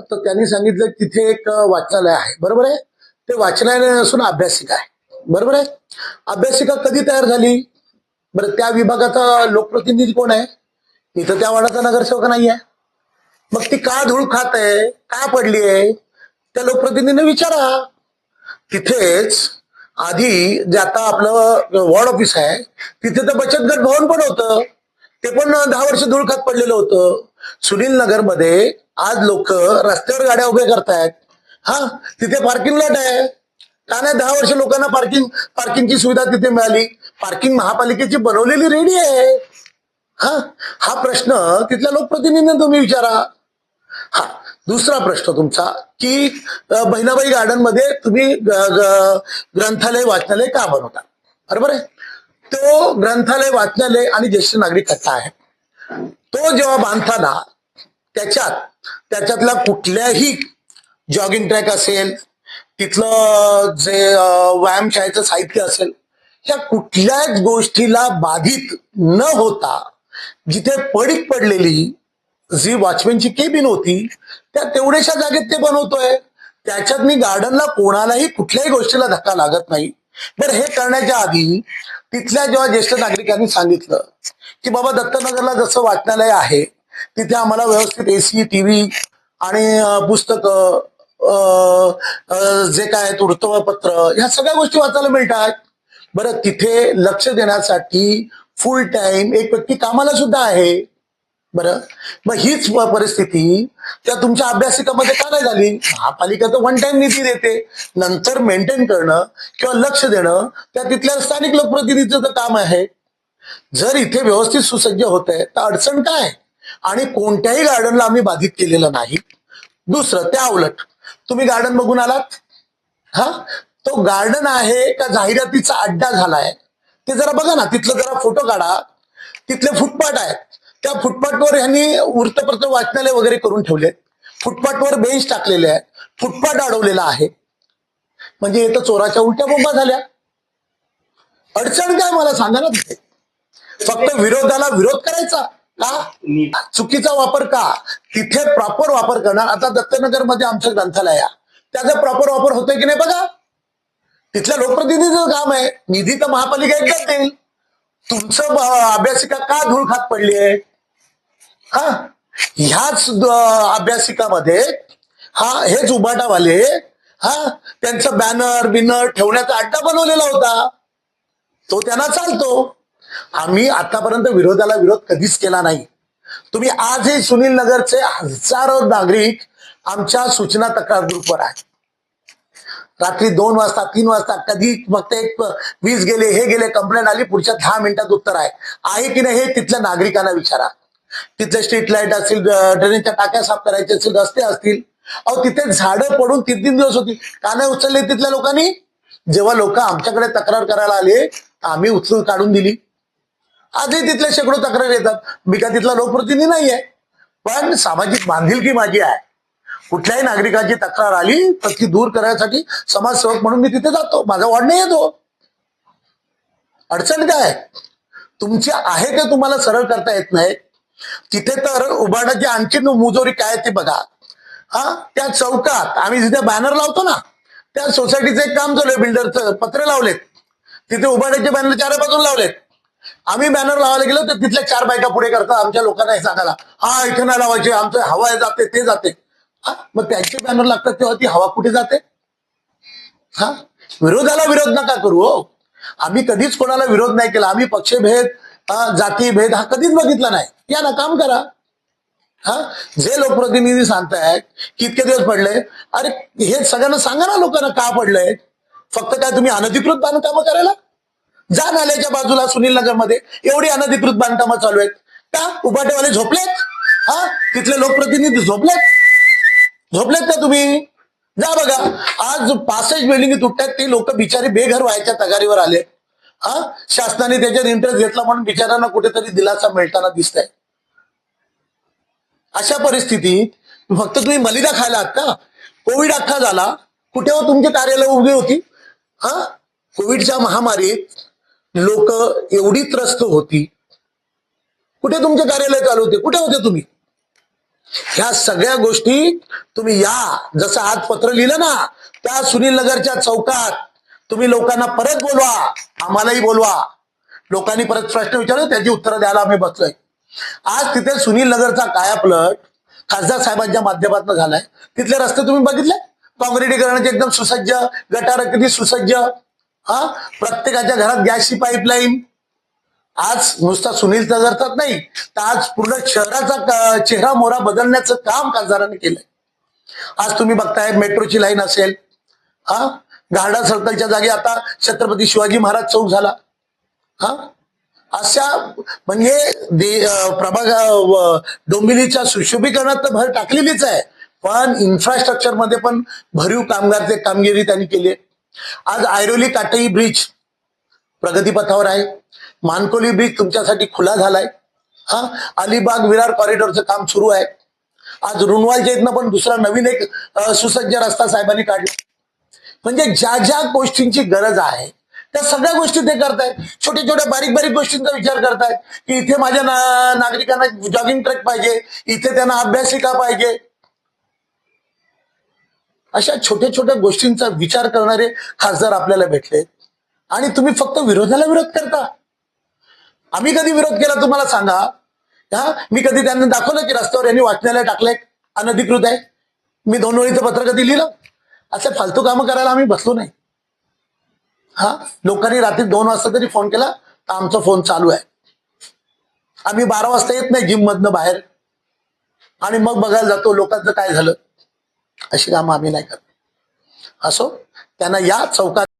तर त्यांनी सांगितलं तिथे एक वाचनालय आहे. बरोबर आहे? ते वाचनालय नसून अभ्यासिका आहे. बरोबर आहे? अभ्यासिका कधी तयार झाली? बरं त्या विभागाचा लोकप्रतिनिधी कोण आहे? इथं त्या वाडाचा नगरसेवक नाही आहे. मग ती का धूळ खात आहे? का पडली आहे? त्या लोकप्रतिनिधीने विचारा. तिथेच आधी जे आता आपलं वॉर्ड ऑफिस आहे तिथे तर बचत गट भवन पण होतं. ते पण दहा वर्ष धूळ खात पडलेलं होतं. सुनील नगरमध्ये आज लोक रस्त्यावर गाड्या उभ्या करतायत. हा तिथे पार्किंग लॉट आहे. का नाही दहा वर्ष लोकांना पार्किंग पार्किंगची सुविधा तिथे मिळाली. पार्किंग महापालिकेची बनवलेली रेडी आहे. हा हा प्रश्न तिथल्या लोकप्रतिनिधींना तुम्ही विचारा. हा दुसरा प्रश्न तुमचा की बहिणाबाई गार्डनमध्ये तुम्ही ग्रंथालय वाचनालय का बनवता? बरोबर आहे? तो ग्रंथालय वाचनालय आणि ज्येष्ठ नागरिक कट्टा आहे? तो जेव्हा बांधताना त्याच्यात त्याच्यातला कुठल्याही जॉगिंग ट्रॅक असेल तिथलं जे व्यायामशाळेचं साहित्य असेल ह्या कुठल्याच गोष्टीला बाधित न होता जिथे पडीक पडलेली जी वॉचमॅनची केबिन होती त्या तेवढ्याशा जागेत ते बनवतोय. त्याच्यात मी गार्डनला कोणालाही कुठल्याही गोष्टीला धक्का लागत नाही. तर हे करण्याच्या आधी तिथल्या जेव्हा ज्येष्ठ नागरिकांनी सांगितलं की बाबा दत्तनगरला जसं वाचनालय आहे तिथे आम्हाला व्यवस्थित एसी टीव्ही आणि पुस्तकं जे काय आहेत वृत्तपत्र ह्या सगळ्या गोष्टी वाचायला मिळतात. बरं तिथे लक्ष देण्यासाठी फुल टाइम एक व्यक्ती कामाला सुद्धा आहे. बरं मग हीच परिस्थिती त्या तुमच्या अभ्यासिकामध्ये का नाही झाली? महापालिका तर वन टाइम निधी देते. नंतर मेंटेन करणं किंवा लक्ष देणं त्या तिथल्या स्थानिक लोकप्रतिनिधीचं काम आहे. जर इथे व्यवस्थित सुसज्ज होत आहे तर अडचण काय? आणि कोणत्याही गार्डनला आम्ही बाधित केलेलं नाही. दुसरं त्या उलट तुम्ही गार्डन बघून आलात? हा? तो गार्डन आहे का जाहिरातीचा अड्डा झालाय? ते जरा बघा ना तिथलं जरा फोटो काढा. तिथले फुटपाथ आहेत. त्या फुटपाथवर ह्यांनी वृत्तपत्र वाचनालय वगैरे करून ठेवलेत. फुटपाथवर बेंच टाकलेले आहेत. फुटपाथ अडवलेला आहे. म्हणजे इथं चोराच्या उलट्या बोंबा झाल्या. अडचण काय मला सांगा ना तिथे. फक्त विरोधाला विरोध करायचा. का चुकीचा वापर का? तिथे प्रॉपर वापर करणार. आता दत्तनगरमध्ये आमचं ग्रंथालय आहे. त्याचा प्रॉपर वापर होतोय की नाही बघा? तिथल्या लोकप्रतिनिधीचं काम आहे. निधी तर महापालिका एकदाच देईल तुमचं अभ्यासिका का धूळ खात पडली आहे? हा? ह्याच अभ्यासिकामध्ये हा हेच उबाटावाले हा त्यांचा बॅनर बिनर ठेवण्याचा अड्डा बनवलेला होता. तो त्यांना चालतो. आम्ही आतापर्यंत विरोधाला विरोध कधीच केला नाही. तुम्ही आजही सुनील नगरचे हजारो नागरिक आमच्या सूचना तक्रार ग्रुपवर आहे रात्री दोन वाजता तीन वाजता कधी मग ते एक वीज गेले हे गेले कंप्लेंट आली पुढच्या दहा मिनिटात उत्तर आहे. आहे की नाही हे तिथल्या नागरिकांना विचारा. तिथले स्ट्रीट लाइट असतील ड्रेनेजच्या टाक्या साफ करायचे असतील रस्ते असतील. अहो तिथे झाडं पडून तीन तीन दिवस होती. का नाही उचलले तिथल्या लोकांनी? जेव्हा लोक आमच्याकडे तक्रार करायला आले आम्ही उचलून काढून दिली. आजही तिथल्या शेकडो तक्रार येतात. मी का तिथला लोकप्रतिनिधी नाहीये. पण सामाजिक बांधिलकी माझी आहे. कुठल्याही नागरिकाची तक्रार आली तर ती दूर करण्यासाठी समाजसेवक म्हणून मी तिथे जातो. माझा वॉर्ड नाही येतो अडचण काय तुमची आहे ते तुम्हाला सरळ करता येत नाही? तिथे तर उभारण्याची आणखी मुजोरी काय आहे ते बघा. हा? त्या चौकात आम्ही जिथे बॅनर लावतो ना त्या सोसायटीचं एक काम चालू आहे बिल्डरचं पत्रे लावलेत. तिथे उभारण्याचे बॅनर चार बाजून लावलेत. आम्ही बॅनर लावायला गेलो तर तिथल्या चार बायका पुढे करतात आमच्या लोकांना हे सांगायला हा इथे नाही लावायचे आमचं हवा जाते ते जाते. हा मग त्यांचे बॅनर लागतात तेव्हा ती हवा कुठे जाते? हा विरोधाला विरोध नका करू हो. आम्ही कधीच कोणाला विरोध नाही केला आम्ही पक्षभेद जातीभेद हा कधीच बघितला नाही. या ना काम करा. हा जे लोकप्रतिनिधी सांगतायत की इतके दिवस पडले अरे हे सगळ्यांना सांगा ना लोकांना का पडलंय फक्त काय तुम्ही अनधिकृत बांधकामं करायला? जा नाल्याच्या बाजूला सुनील नगरमध्ये एवढी अनधिकृत बांधकामं चालू आहेत. का? उभाटेवाले झोपलेत? हा? तिथले लोकप्रतिनिधी झोपलेत? झोपलेत का तुम्ही? जा बघा. आज पासष्ट बिल्डिंग तुटतात ते लोक बिचारे बेघर व्हायच्या तगारीवर आले. हा? शासनाने त्याच्यात इंटरेस्ट घेतला म्हणून बिचाऱ्यांना कुठेतरी दिलासा मिळताना दिसतंय. अशा परिस्थितीत फक्त तुम्ही मलिदा खायला आहात का? कोविड अख्खा झाला. कुठे हो तुमची कार्यालय उभी होती? हा? कोविडच्या महामारीत लोक एवढी त्रस्त होती. कुठे तुमचे कार्यालय चालू होते? कुठे होते तुम्ही? ह्या सगळ्या गोष्टी तुम्ही या. जसं आज पत्र लिहिलं ना त्या सुनील नगरच्या चौकात तुम्ही लोकांना परत बोलवा. आम्हालाही बोलवा. लोकांनी परत प्रश्न विचारले त्याची उत्तरं द्यायला आम्ही बसलोय. आज तिथे सुनील नगरचा कायापलट खासदार साहेबांच्या माध्यमातून झालाय. तिथले रस्ते तुम्ही बघितले? काँक्रिटीकरणाचे एकदम सुसज्ज गटार किती सुसज्ज. हा? प्रत्येकाच्या घरात गॅसची पाईपलाईन आज नुसता सुनील नगरचाच नाही तर आज पूर्ण शहराचा चेहरा मोहरा बदलण्याचं काम खासदारांनी केलंय. आज तुम्ही बघताय मेट्रोची लाईन असेल. हा? गार्डन सर्कलच्या जागी आता छत्रपती शिवाजी महाराज चौक झाला. हा? अशा म्हणजे प्रभाग डोंबिवलीच्या सुशोभीकरणात तर भर टाकलेलीच आहे. पण इन्फ्रास्ट्रक्चरमध्ये पण भरीव कामगार ते कामगिरी त्यांनी केली आहे. आज ऐरोली काटई ब्रिज प्रगतीपथावर आहे. मानकोली ब्रिज तुमच्यासाठी खुला झालाय. हा अलिबाग विरार कॉरिडॉरचं काम सुरू आहे. आज रुणवालच्या इथनं पण दुसरा नवीन एक सुसज्ज रस्ता साहेबांनी काढला. म्हणजे ज्या ज्या गोष्टींची गरज आहे त्या सगळ्या गोष्टी ते करतायत. छोट्या छोट्या बारीक बारीक गोष्टींचा विचार करतायत की इथे माझ्या ना- नागरिकांना जॉगिंग ट्रॅक पाहिजे इथे त्यांना अभ्यासिका पाहिजे अशा छोट्या छोट्या गोष्टींचा विचार करणारे खासदार आपल्याला भेटले. आणि तुम्ही फक्त विरोधाला विरोध करता. आम्ही कधी विरोध केला तुम्हाला सांगा. हा? मी कधी त्यांना दाखवलं की रस्त्यावर यांनी वाचनालय टाकलंय अनधिकृत आहे. मी दोन ओळीचं पत्र कधी लिहिलं. असं फालतू कामं करायला आम्ही बसलो नाही. हा? लोकांनी रात्री दोन वाजता तरी फोन केला तर आमचा फोन चालू आहे. आम्ही बारा वाजता येत नाही जिम मधनं बाहेर. आणि मग बघायला जातो लोकांचं काय झालं. अशी कामं आम्ही नाही करत. असो त्यांना या चौकात